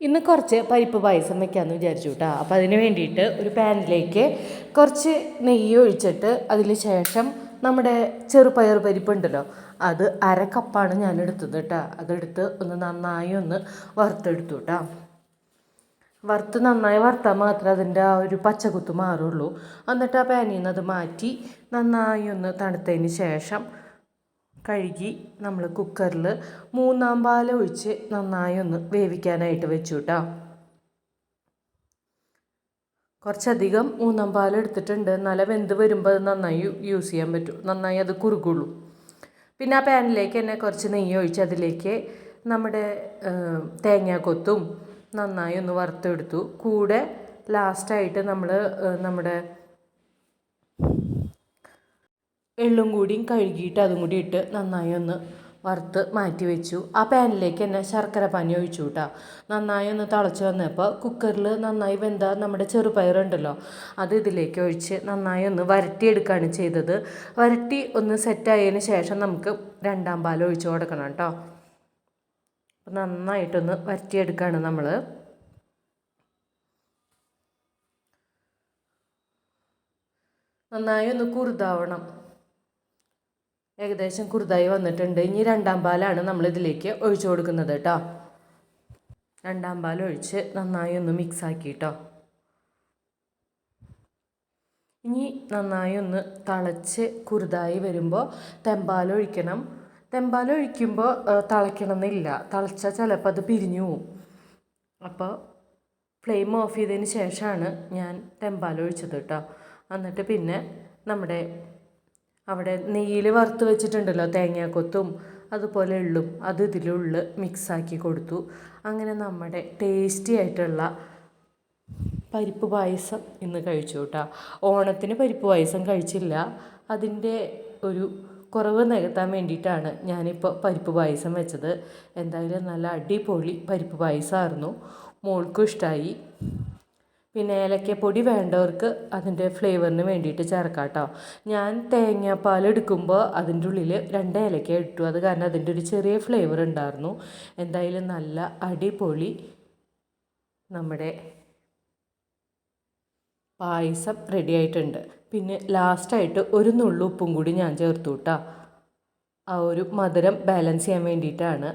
ഇന്ന് കുറച്ച് പരിപ്പ് പായസം വെക്കാമെന്ന് വിചാരിച്ചു കേട്ടോ അപ്പോൾ അതിന് വേണ്ടിയിട്ട് ഒരു പാനിലേക്ക് കുറച്ച് നെയ്യ് ഒഴിച്ചിട്ട് അതിന് ശേഷം നമ്മുടെ ചെറുപയർ പരിപ്പുണ്ടല്ലോ അത് അര കപ്പാണ് ഞാൻ എടുത്തത് കേട്ടോ അതെടുത്ത് ഒന്ന് നന്നായി ഒന്ന് വറുത്തെടുത്തു കേട്ടോ വറുത്ത് നന്നായി വറുത്താൽ മാത്രമേ അതിന്റെ ആ ഒരു പച്ചകുത്ത് മാറുള്ളൂ. എന്നിട്ട് ആ പാനിൽ നിന്ന് അത് മാറ്റി നന്നായി ഒന്ന് തണുത്തതിന് ശേഷം കഴുകി നമ്മൾ കുക്കറിൽ മൂന്നാം പാൽ ഒഴിച്ച് നന്നായി ഒന്ന് വേവിക്കാനായിട്ട് വെച്ചു കേട്ടോ കുറച്ചധികം മൂന്നാം പാൽ എടുത്തിട്ടുണ്ട്. നല്ല വെന്ത് വരുമ്പോൾ അത് നന്നായി യൂസ് ചെയ്യാൻ പറ്റും. നന്നായി അത് കുറുകുള്ളൂ. പിന്നെ ആ പാനിലേക്ക് തന്നെ കുറച്ച് നെയ്യ് ഒഴിച്ച് അതിലേക്ക് നമ്മുടെ തേങ്ങാക്കൊത്തും നന്നായി ഒന്ന് വറുത്തെടുത്തു. കൂടെ ലാസ്റ്റായിട്ട് നമ്മൾ നമ്മുടെ എള്ളും കൂടിയും കഴുകിയിട്ട് അതും കൂടി ഇട്ട് നന്നായി ഒന്ന് വറുത്ത് മാറ്റി വെച്ചു. ആ പാനിലേക്ക് തന്നെ ശർക്കര പാനി ഒഴിച്ചു കേട്ടോ നന്നായി ഒന്ന് തിളച്ച് വന്നപ്പോൾ കുക്കറിൽ നന്നായി വെന്ത നമ്മുടെ ചെറുപയറുണ്ടല്ലോ അത് ഇതിലേക്ക് ഒഴിച്ച് നന്നായി ഒന്ന് വരട്ടിയെടുക്കുകയാണ് ചെയ്തത്. വരട്ടി ഒന്ന് സെറ്റായതിന് ശേഷം നമുക്ക് രണ്ടാം പാൽ ഒഴിച്ചു കൊടുക്കണം കേട്ടോ നന്നായിട്ടൊന്ന് വരട്ടിയെടുക്കുകയാണ് നമ്മൾ നന്നായി ഒന്ന് കുറുതാവണം. ഏകദേശം കുറുതായി വന്നിട്ടുണ്ട്. ഇനി രണ്ടാം പാലാണ് നമ്മൾ ഇതിലേക്ക് ഒഴിച്ചു കൊടുക്കുന്നത് കേട്ടോ രണ്ടാം പാൽ ഒഴിച്ച് നന്നായി ഒന്ന് മിക്സ് ആക്കി കേട്ടോ ഇനി നന്നായി ഒന്ന് തിളച്ച് കുറുതായി വരുമ്പോൾ തെമ്പാൽ ഒഴിക്കണം. തെമ്പാൽ ഒഴിക്കുമ്പോൾ തിളയ്ക്കണമെന്നില്ല. തിളച്ചാൽ ചിലപ്പോൾ അത് പിരിഞ്ഞു പോവും. അപ്പോൾ ഫ്ലെയിം ഓഫ് ചെയ്തതിന് ശേഷമാണ് ഞാൻ തെമ്പാൽ ഒഴിച്ചത് കേട്ടോ എന്നിട്ട് പിന്നെ നമ്മുടെ അവിടെ നെയ്യിൽ വറുത്ത് വെച്ചിട്ടുണ്ടല്ലോ തേങ്ങാക്കൊത്തും അതുപോലെ ഉള്ളും. അത് ഇതിലുള്ളിൽ മിക്സാക്കി കൊടുത്തു. അങ്ങനെ നമ്മുടെ ടേസ്റ്റി ആയിട്ടുള്ള പരിപ്പ് പായസം ഇന്ന് കഴിച്ചു കേട്ടോ. ഓണത്തിന് പരിപ്പ് പായസം കഴിച്ചില്ല. അതിന്റെ ഒരു കുറവ് നികത്താൻ വേണ്ടിയിട്ടാണ് ഞാനിപ്പോൾ പരിപ്പ് പായസം വെച്ചത്. എന്തായാലും നല്ല അടിപൊളി പരിപ്പ് പായസമായിരുന്നു മോൾക്കും ഇഷ്ടമായി പിന്നെ ഏലക്കപ്പൊടി വേണ്ടവർക്ക് അതിന്റെ ഫ്ലേവറിന് വേണ്ടിയിട്ട് ചേർക്കാം കേട്ടോ ഞാൻ തേങ്ങാപ്പാൽ എടുക്കുമ്പോൾ അതിന്റെ ഉള്ളിൽ രണ്ട് ഏലക്ക ഇട്ടു. അത് കാരണം അതിന്റെ ഒരു ചെറിയ ഫ്ലേവർ ഉണ്ടായിരുന്നു. എന്തായാലും നല്ല അടിപൊളി നമ്മുടെ പായസം റെഡി ആയിട്ടുണ്ട്. പിന്നെ ലാസ്റ്റായിട്ട് ഒരു നുള്ളു ഉപ്പും കൂടി ഞാൻ ചേർത്തു കേട്ടോ. ആ ഒരു മധുരം ബാലൻസ് ചെയ്യാൻ വേണ്ടിയിട്ടാണ്